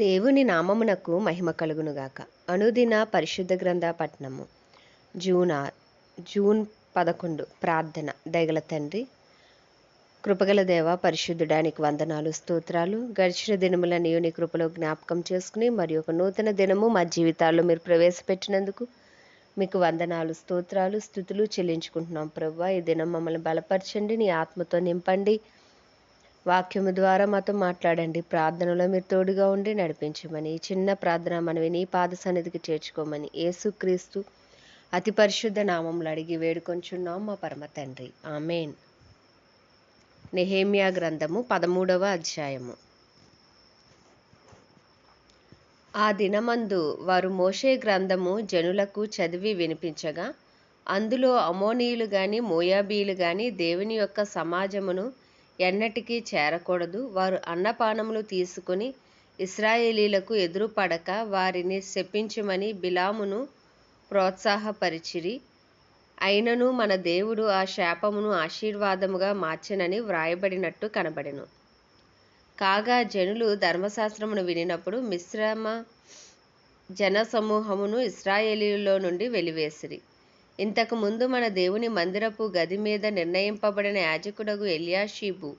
దేవుని నామమునకు మహిమ కలుగునుగాక. అనుదిన పరిశుద్ధ గ్రంథ పట్నము జూన్ ఆర్ జూన్ పదకొండు ప్రార్థన దయగల తండ్రి. కృపగల దేవ పరిశుద్ధుడానికి వందనాలు స్తోత్రాలు. గడిచిన దినముల నీ కృపలో జ్ఞాపకం చేసుకుని మరి ఒక నూతన దినము మా జీవితాల్లో మీరు ప్రవేశపెట్టినందుకు మీకు వందనాలు స్తోత్రాలు స్థుతులు చెల్లించుకుంటున్నాం ప్రభు. ఈ దినం మమ్మల్ని బలపరచండి నీ ఆత్మతో నింపండి. వాక్యము ద్వారా మాతో మాట్లాడండి. ప్రార్థనలో మీరు తోడుగా ఉండి నడిపించమని ఈ చిన్న ప్రార్థన మనవి నీ పాద సన్నిధికి చేర్చుకోమని యేసుక్రీస్తు అతి పరిశుద్ధ నామంలో అడిగి వేడుకొంచున్నాం మా పరమ తండ్రి. ఆమెన్. నెహేమియా గ్రంథము పదమూడవ అధ్యాయము. ఆ దినమందు వారు మోషే గ్రంథము జనులకు చదివి వినిపించగా అందులో అమోనీయులు గాని మోయాబీలు గాని దేవుని యొక్క సమాజమును ఎన్నటికీ చేరకూడదు. వారు అన్నపానములు తీసుకుని ఇస్రాయేలీలకు ఎదురుపడక వారిని శపించమని బిలామును ప్రోత్సాహపరిచిరి. అయినను మన దేవుడు ఆ శాపమును ఆశీర్వాదముగా మార్చనని వ్రాయబడినట్టు కనబడెను. కాగా జనులు ధర్మశాస్త్రమును వినినప్పుడు మిశ్రమ జనసమూహమును ఇస్రాయేలీలో నుండి వెలివేసిరి. ఇంతకు ముందు మన దేవుని మందిరపు గది మీద నిర్ణయింపబడిన యాజకుడగు ఎలియాషీబు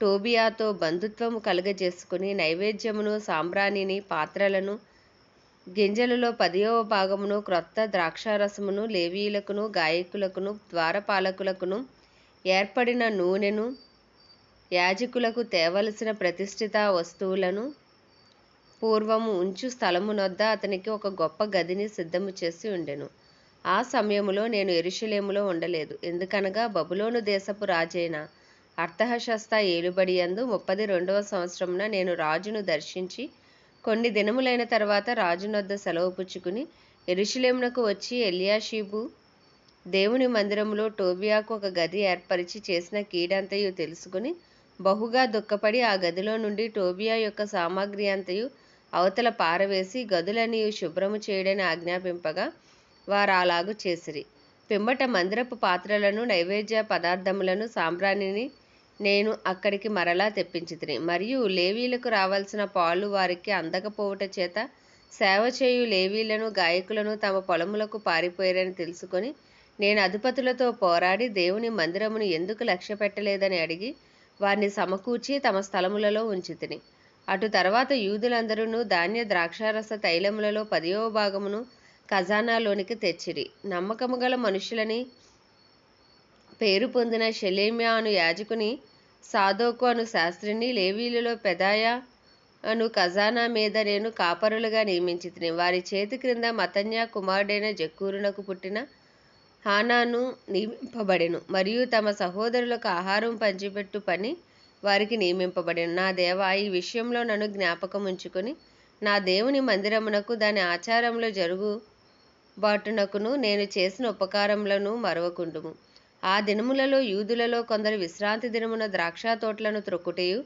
టోబియాతో బంధుత్వము కలుగజేసుకుని నైవేద్యమును సాంబ్రాణిని పాత్రలను గింజలలో పదియవ భాగమును క్రొత్త ద్రాక్షారసమును లేవీయులకును గాయకులకును ద్వారపాలకులకును ఏర్పడిన నూనెను యాజకులకు తేవలసిన ప్రతిష్ఠిత వస్తువులను పూర్వము ఉంచు స్థలమునొద్ద అతనికి ఒక గొప్ప గదిని సిద్ధము చేసి ఉండెను. ఆ సమయములో నేను ఎరుషలేములో ఉండలేదు. ఎందుకనగా బబులోను దేశపు రాజైన అర్థహశస్త ఏలుబడి యందు ముప్పది రెండవ సంవత్సరమున నేను రాజును దర్శించి కొన్ని దినములైన తర్వాత రాజునొద్ద సెలవు పుచ్చుకుని ఎరుషలేమునకు వచ్చి ఎలియాషీబు దేవుని మందిరములో టోబియాకు ఒక గది ఏర్పరిచి చేసిన కీడంతయు తెలుసుకుని బహుగా దుఃఖపడి ఆ గదిలో నుండి టోబియా యొక్క సామాగ్రి అంతయు అవతల పారవేసి గదులని శుభ్రము చేయడని ఆజ్ఞాపింపగా వారు అలాగు చేసిరి. పిమ్మట మందిరపు పాత్రలను నైవేద్య పదార్థములను సాంబ్రాణిని నేను అక్కడికి మరలా తెప్పించితిని. మరియు లేవీలకు రావాల్సిన పాలు వారికి అందకపోవుట చేత సేవ చేయు లేవీలను గాయకులను తమ పొలములకు పారిపోయారని తెలుసుకొని నేను అధిపతులతో పోరాడి దేవుని మందిరమును ఎందుకు లక్ష్య పెట్టలేదని అడిగి వారిని సమకూర్చి తమ స్థలములలో ఉంచితిని. అటు తర్వాత యూదులందరూ ధాన్య ద్రాక్షారస తైలములలో పదియో భాగమును ఖజానాలోనికి తెచ్చిరి. నమ్మకము గల మనుషులని పేరు పొందిన షెలేమ్యా అను యాజకుని సాదోకు అను శాస్త్రిని లేవీలలో పెదాయ అను ఖజానా మీద నేను కాపరులుగా నియమించి వారి చేతి క్రింద మతన్యా కుమారుడైన జక్కూరునకు పుట్టిన హానాను నియమింపబడెను. మరియు తమ సహోదరులకు ఆహారం పంచిపెట్టు పని వారికి నియమింపబడెను. నా దేవ ఈ విషయంలో నన్ను జ్ఞాపకం ఉంచుకొని నా దేవుని మందిరమునకు దాని ఆచారంలో జరుగు బాటునకును నేను చేసిన ఉపకారములను మరవకుండుము. ఆ దినములలో యూదులలో కొందరు విశ్రాంతి దినమున ద్రాక్ష తోటలను త్రొక్కుటయు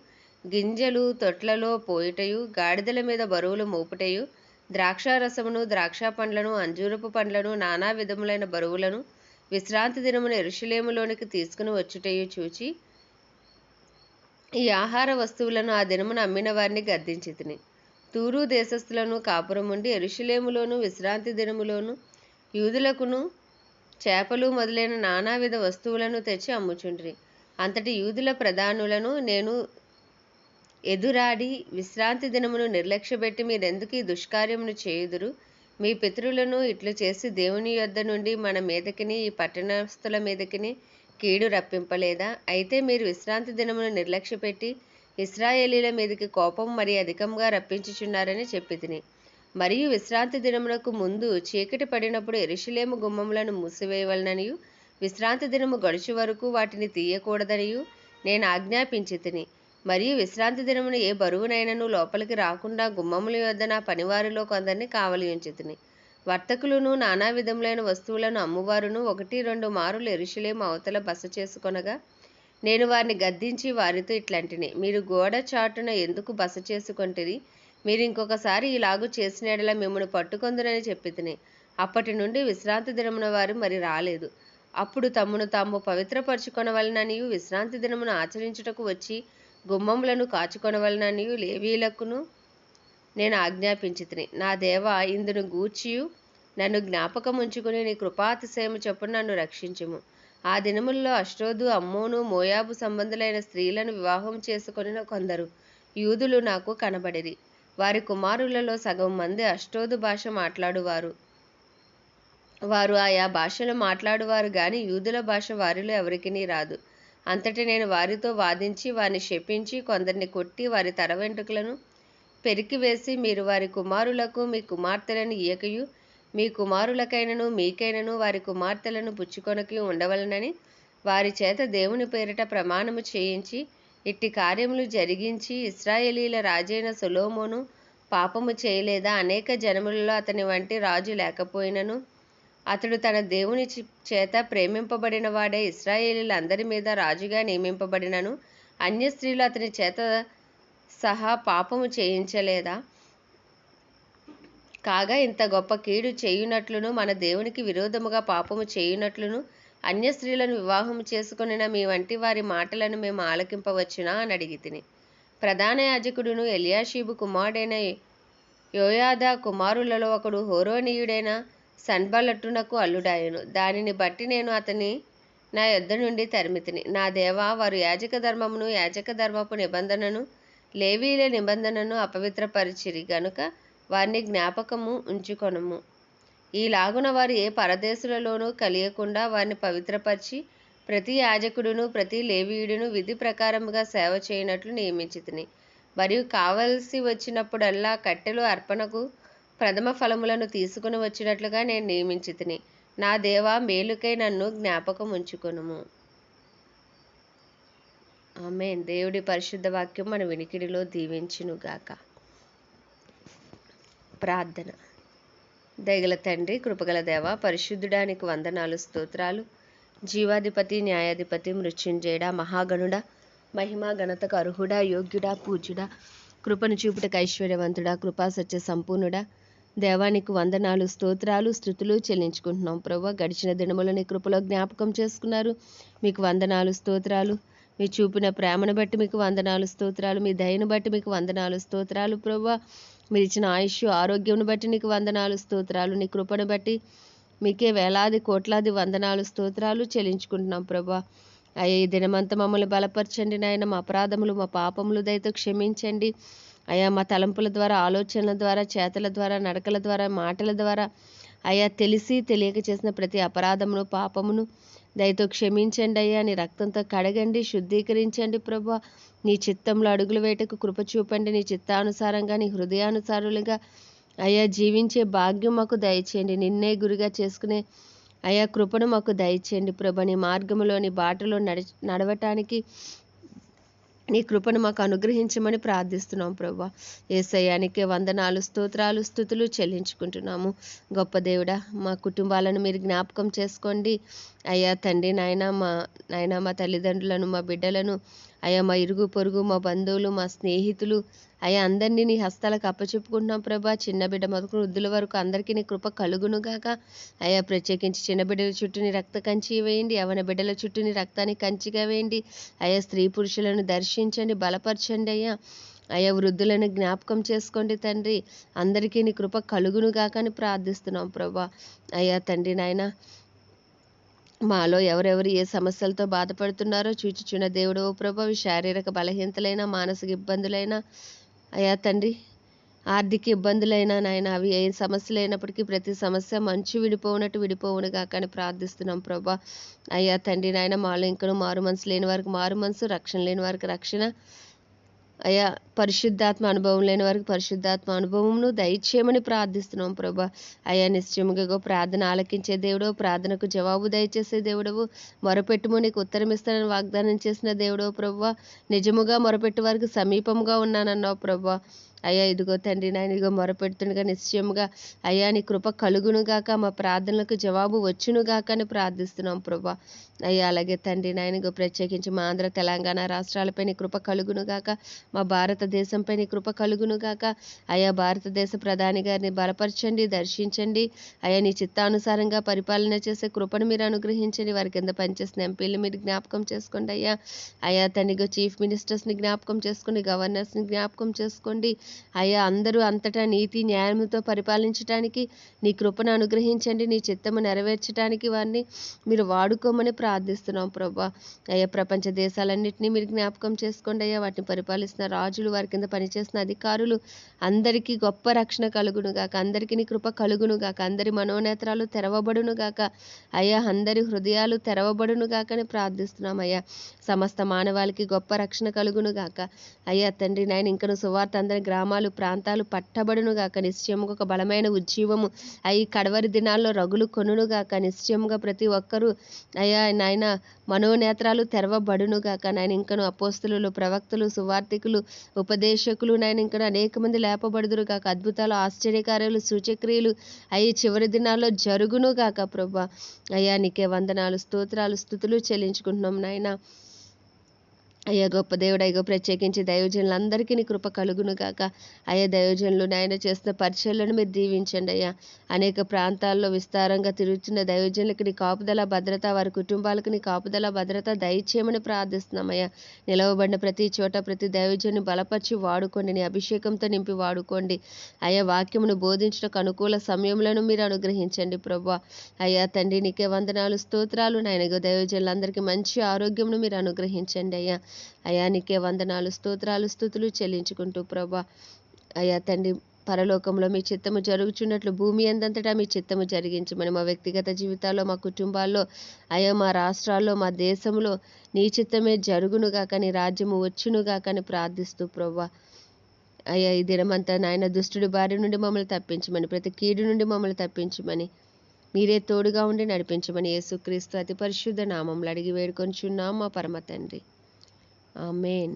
గింజలు తొట్లలో పోయుటయు గాడిదల మీద బరువులు మోపుటయు ద్రాక్షారసమును ద్రాక్ష పండ్లను అంజూరపు పండ్లను నానా విధములైన బరువులను విశ్రాంతి దినమున ఎరుషులేములోనికి తీసుకుని వచ్చుటయు చూచి ఈ ఆహార వస్తువులను ఆ దినమున అమ్మిన వారిని గద్దించి తిని తూరు దేశస్థులను కాపురముండి ఎరుషులేములోను విశ్రాంతి దినములోను యూదులకును చేపలు మొదలైన నానావిధ వస్తువులను తెచ్చి అమ్ముచుండ్రి. అంతటి యూదుల ప్రధానులను నేను ఎదురాడి విశ్రాంతి దినమును నిర్లక్ష్యపెట్టి మీరెందుకు ఈ దుష్కార్యమును చేయుదురు? మీ పితరులను ఇట్లు చేసి దేవుని యొద్ద నుండి మన మీదకిని ఈ పట్టణస్థుల మీదకిని కీడు రప్పింపలేదా? అయితే మీరు విశ్రాంతి దినమును నిర్లక్ష్యపెట్టి ఇస్రాయేలీల మీదకి కోపం మరి అధికంగా రప్పించుచున్నారని చెప్పి తిని మరియు విశ్రాంతి దినమునకు ముందు చీకటి పడినప్పుడు ఎరుషులేము గుమ్మములను మూసివేయవలననియు. విశ్రాంతి దినము గడుచు వరకు వాటిని తీయకూడదనియు. నేను ఆజ్ఞాపించి తిని మరియు విశ్రాంతి దినమున ఏ బరువునైనను లోపలికి రాకుండా గుమ్మముల యొద్ద నా పనివారిలో కొందరిని కావలి ఉంచితిని వర్తకులను నానా విధములైన వస్తువులను అమ్మువారును ఒకటి రెండు మారులు ఎరుషులేము అవతల బస చేసుకొనగా నేను వారిని గద్దించి వారితో ఇట్లాంటిని. మీరు గోడ చాటున ఎందుకు బస చేసుకొంటిరి? మీరు ఇంకొకసారి ఇలాగు చేసినడలా ఎడల మిమ్మల్ని పట్టుకొందునని చెప్పి అప్పటి నుండి విశ్రాంతి దినమున వారు మరి రాలేదు. అప్పుడు తమ్మును తాము పవిత్రపరచుకొనవలననియు విశ్రాంతి దినమును ఆచరించుటకు వచ్చి గుమ్మములను కాచుకొనవలననియు లేవీలకును నేను ఆజ్ఞాపించితిని. నా దేవ ఇందును గూర్చియు నన్ను జ్ఞాపకం ఉంచుకుని నీ కృపాతిశయము చొప్పున నన్ను రక్షించుము. ఆ దినముల్లో అష్టోదు అమ్మోను మోయాబు సంబంధులైన స్త్రీలను వివాహం చేసుకొనిన కొందరు. యూదులు నాకు కనబడిరి. వారి కుమారులలో సగం మంది అష్టోదు భాష మాట్లాడువారు. వారు ఆయా భాషలు మాట్లాడువారు గాని యూదుల భాష వారిలో ఎవరికినీ రాదు. అంతటి నేను వారితో వాదించి వారిని శపించి కొందరిని కొట్టి వారి తల వెంట్రుకలను పెరికివేసి మీరు వారి కుమారులకు మీ కుమార్తెలను ఈయకయు మీ కుమారులకైనను మీకైనను వారి కుమార్తెలను పుచ్చుకొనకి ఉండవలనని వారి చేత దేవుని పేరిట ప్రమాణము చేయించి ఇట్టి కార్యములు జరిగించి ఇస్రాయేలీల రాజైన సొలోమోను పాపము చేయలేదా? అనేక జనములలో అతని వంటి రాజు లేకపోయినను. అతడు తన దేవుని చేత ప్రేమింపబడిన వాడే ఇస్రాయేలీలందరి మీద రాజుగా నియమింపబడినను. అన్య స్త్రీలు అతని చేత సహా పాపము చేయించలేదా? కాగా ఇంత గొప్ప కీడు చేయునట్లును మన దేవునికి విరోధముగా పాపము చేయునట్లును అన్య స్త్రీలను వివాహం చేసుకొనిన మీ వంటి వారి మాటలను మేము ఆలకింపవచ్చునా? అని అడిగి తిని. ప్రధాన యాజకుడును ఎలియాషీబు కుమారుడైన యోయాదా కుమారులలో ఒకడు హోరోనీయుడైన సన్బలట్టునకు అల్లుడాయను. దానిని బట్టి నేను అతని నా యొద్ద నుండి తరిమితిని నా దేవా వారు యాజక ధర్మమును యాజక ధర్మపు నిబంధనను లేవీల నిబంధనను అపవిత్రపరిచిరి గనుక వారిని జ్ఞాపకము ఉంచుకొనము. ఈలాగున వారు ఏ పరదేశులలోనూ కలియకుండా వారిని పవిత్రపరిచి ప్రతి యాజకుడును ప్రతి లేవీయుడును విధి ప్రకారముగా సేవ చేయనట్లు నియమించితిని. మరియు కావలసి వచ్చినప్పుడల్లా కట్టెలు అర్పణకు ప్రథమ ఫలములను తీసుకుని వచ్చినట్లుగా నేను నియమించితిని. నా దేవా మేలుకై నన్ను జ్ఞాపకం ఉంచుకొనుము ఆమె దేవుడి పరిశుద్ధ వాక్యం మన వినికిడిలో దీవించునుగాక. ప్రార్థన. దయగల తండ్రి కృపగల దేవ పరిశుద్ధుడానికి వందనాలు స్తోత్రాలు. జీవాధిపతి న్యాయాధిపతి మృత్యుంజయుడ మహాగణుడ మహిమా ఘనతకు అర్హుడా యోగ్యుడా పూజుడా కృపను చూపుటకు ఐశ్వర్యవంతుడా కృపా సత్య సంపూర్ణుడా. దేవానికి వందనాలు స్తోత్రాలు స్థుతులు చెల్లించుకుంటున్నాం ప్రభు. గడిచిన దినములని కృపలో జ్ఞాపకం చేసుకున్నారు. మీకు వందనాలు స్తోత్రాలు. మీ చూపిన ప్రేమను బట్టి మీకు వందనాలు స్తోత్రాలు. మీ దయను బట్టి మీకు వందనాలు స్తోత్రాలు ప్రభు. మీరు ఇచ్చిన ఆయుష్ ఆరోగ్యంను బట్టి నీకు వందనాలు స్తోత్రాలు. నీ కృపను బట్టి మీకే వేలాది కోట్లాది వందనాలు స్తోత్రాలు చెల్లించుకుంటున్నాం ప్రభా. అయ్యా ఈ దినమంతా మమ్మల్ని బలపరచండి నాయన. మా అపరాధములు మా పాపములు దయతో క్షమించండి. అయ్యా మా తలంపుల ద్వారా ఆలోచనల ద్వారా చేతల ద్వారా నడకల ద్వారా మాటల ద్వారా అయ్యా తెలిసి తెలియక చేసిన ప్రతి అపరాధమును పాపమును దయతో క్షమించండి అయ్యా నీ రక్తంతో కడగండి శుద్ధీకరించండి ప్రభా. నీ చిత్తంలో అడుగులు వేటకు కృప చూపండి నీ చిత్తానుసారంగా నీ హృదయానుసారులుగా అయ్యా జీవించే భాగ్యం మాకు దయచేయండి. నిన్నే గురిగా చేసుకునే అయ్యా కృపను మాకు దయచేయండి ప్రభ. నీ మార్గంలోని నీ బాటలో నడి నడవటానికి నీ కృపను మాకు అనుగ్రహించమని ప్రార్థిస్తున్నాం ప్రభా. ఏసయ్యానికే వందనాలు స్తోత్రాలు స్థుతులు చెల్లించుకుంటున్నాము. గొప్ప దేవుడా మా కుటుంబాలను మీరు జ్ఞాపకం చేసుకోండి. అయ్యా తండ్రి నాయన మా నాయన మా తల్లిదండ్రులను మా బిడ్డలను అయ్యా మా ఇరుగు పొరుగు మా బంధువులు మా స్నేహితులు అయ్యా అందరినీ నీ హస్తాలకు అప్పచెప్పుకుంటున్నాం ప్రభా. చిన్న బిడ్డ మొదలు వృద్ధుల వరకు అందరికీ నీ కృప కలుగునుగాక అయ్యా ప్రత్యేకించి చిన్న బిడ్డల చుట్టూ నీ రక్త కంచి వేయండి. అవన బిడ్డల చుట్టూ నీ రక్తాన్ని కంచిగా వేయండి. అయ్యా స్త్రీ పురుషులను దర్శించండి బలపరచండి అయ్యా. అయ్యా వృద్ధులను జ్ఞాపకం చేసుకోండి తండ్రి. అందరికీ నీ కృప కలుగునుగాక అని ప్రార్థిస్తున్నాం ప్రభా. అయ్యా తండ్రి నాయన మాలో ఎవరెవరు ఏ సమస్యలతో బాధపడుతున్నారో చూచుచున్న దేవుడు ఓ ప్రభు శారీరక బలహీనతలైన మానసిక ఇబ్బందులైనా అయ్యా తండ్రి ఆర్థిక ఇబ్బందులైనా నాయన అవి ఏ సమస్యలు అయినప్పటికీ ప్రతి సమస్య మంచి విడిపోవునట్టు విడిపోవును కానీ ప్రార్థిస్తున్నాం ప్రభా. అయ్యా తండ్రి నాయన మాలో ఇంకను మారు మనసు లేని వారికి మారు మనసు రక్షణ లేని వారికి రక్షణ అయ్యా పరిశుద్ధాత్మ అనుభవం లేని వారికి పరిశుద్ధాత్మ అనుభవమును దయచేయమని ప్రార్థిస్తున్నాం ప్రభా. అయ్యా నిశ్చయముగా ఇగో ప్రార్థన ఆలకించే దేవుడవు ప్రార్థనకు జవాబు దయచేసే దేవుడవు మొరపెట్టుము నీకు ఉత్తరం ఇస్తానని వాగ్దానం చేసిన దేవుడో ప్రభా. నిజముగా మొరపెట్టు వారికి సమీపంగా ఉన్నానన్నావు ప్రభా. అయ్యా ఇదిగో తండ్రి నాయన ఇదిగో మొరపెడుతుండగా నిశ్చయముగా అయ్యా నీ కృప కలుగునుగాక మా ప్రార్థనలకు జవాబు వచ్చునుగాక అని ప్రార్థిస్తున్నాం ప్రభా. అయ్యా అలాగే తండ్రి నాయన ఇగో ప్రత్యేకించి మా ఆంధ్ర తెలంగాణ రాష్ట్రాలపై నీ కృప కలుగునుగాక మా భారతదేశంపై నీ కృప కలుగునుగాక అయ్యా భారతదేశ ప్రధాని గారిని బలపరచండి దర్శించండి. అయ్యా నీ చిత్తానుసారంగా పరిపాలన చేసే కృపను మీరు అనుగ్రహించండి. వారి కింద పనిచేసిన ఎంపీలు మీరు జ్ఞాపకం చేసుకోండి అయ్యా. అయ్యా తనిగో చీఫ్ మినిస్టర్స్ని జ్ఞాపకం చేసుకోండి గవర్నర్స్ని జ్ఞాపకం చేసుకోండి. అయ్యా అందరూ అంతటా నీతి న్యాయముతో పరిపాలించటానికి నీ కృపను అనుగ్రహించండి నీ చిత్తము నెరవేర్చడానికి వారిని మీరు వాడుకోమని ప్రార్థిస్తున్నాం ప్రభా. అయ్యా ప్రపంచ దేశాలన్నింటినీ మీరు జ్ఞాపకం చేసుకోండి అయ్యా. వాటిని పరిపాలిస్తున్న రాజులు వారి కింద పనిచేసిన అధికారులు అందరికీ గొప్ప రక్షణ కలుగును గాక. అందరికీ నీ కృప కలుగును గాక. అందరి మనోనేత్రాలు తెరవబడును గాక. అయ్యా అందరి హృదయాలు తెరవబడును గాకని ప్రార్థిస్తున్నాం అయ్యా. సమస్త మానవాళికి గొప్ప రక్షణ కలుగును గాక. అయ్యా తండ్రి నాయన ఇంకను సువార్త అందరి గ్రామాలు ప్రాంతాలు పట్టబడునుగాక నిశ్చయముగా ఒక బలమైన ఉజ్జీవము. అయి కడవరి దినాల్లో రగులు కొనును గాక నిశ్చయముగా ప్రతి ఒక్కరూ అయ్యా నాయన మనోనేత్రాలు తెరవబడునుగాక నాయన ఇంకను అపోస్తులు ప్రవక్తలు సువార్థికులు ఉపదేశకులు నాయన ఇంకను అనేక మంది లేపబడుదురుగాక. అద్భుతాలు ఆశ్చర్యకార్యాలు సూచక్రియలు అయ్యి చివరి దినాల్లో జరుగునుగాక ప్రభా. అయ్యా నీకే వందనాలు స్తోత్రాలు స్థుతులు చెల్లించుకుంటున్నాం నాయన. అయ్యా గొప్ప దేవుడు అయ్యో ప్రత్యేకించి దైవజనులందరికీ నీ కృప కలుగును కాక అయ్యా దైవజనులు నాయన చేస్తున్న పరిచయలను మీరు దీవించండి అయ్యా. అనేక ప్రాంతాల్లో విస్తారంగా తిరుగుతున్న దైవజనులకి నీ కాపుదల భద్రత వారి కుటుంబాలకు నీ కాపుదల భద్రత దయచేయమని ప్రార్థిస్తున్నామయ్యా నిలవబడిన ప్రతి చోట ప్రతి దైవజన్ని బలపరిచి వాడుకోండి నీ అభిషేకంతో నింపి వాడుకోండి. అయ్యా వాక్యమును బోధించడానికి అనుకూల సమయంలో మీరు అనుగ్రహించండి ప్రభా అయ్యా తండ్రి నీకే వందనాలు స్తోత్రాలు. నాయన దైవజనులందరికీ మంచి ఆరోగ్యమును మీరు అనుగ్రహించండి అయ్యా. అయానికే వందనాలు స్తోత్రాలు స్థుతులు చెల్లించుకుంటూ ప్రభా. అయ్యా తండ్రి పరలోకంలో మీ చిత్తము జరుగుచున్నట్లు భూమి అందంతటా మీ చిత్తము జరిగించమని మా వ్యక్తిగత జీవితాల్లో మా కుటుంబాల్లో అయ్యా మా రాష్ట్రాల్లో మా దేశంలో నీ చిత్తమే జరుగునుగా కానీ రాజ్యము వచ్చునుగా కానీ ప్రార్థిస్తూ ప్రభా. అయ్యా ఈ దినమంతా నాయన దుష్టుడి బారి నుండి మమ్మల్ని తప్పించమని ప్రతి కీడు నుండి మమ్మల్ని తప్పించమని మీరే తోడుగా ఉండి నడిపించమని యేసుక్రీస్తు అతి పరిశుద్ధ నామంలో అడిగి వేడుకొంచున్నాం మా పరమ తండ్రి. ఆమెన్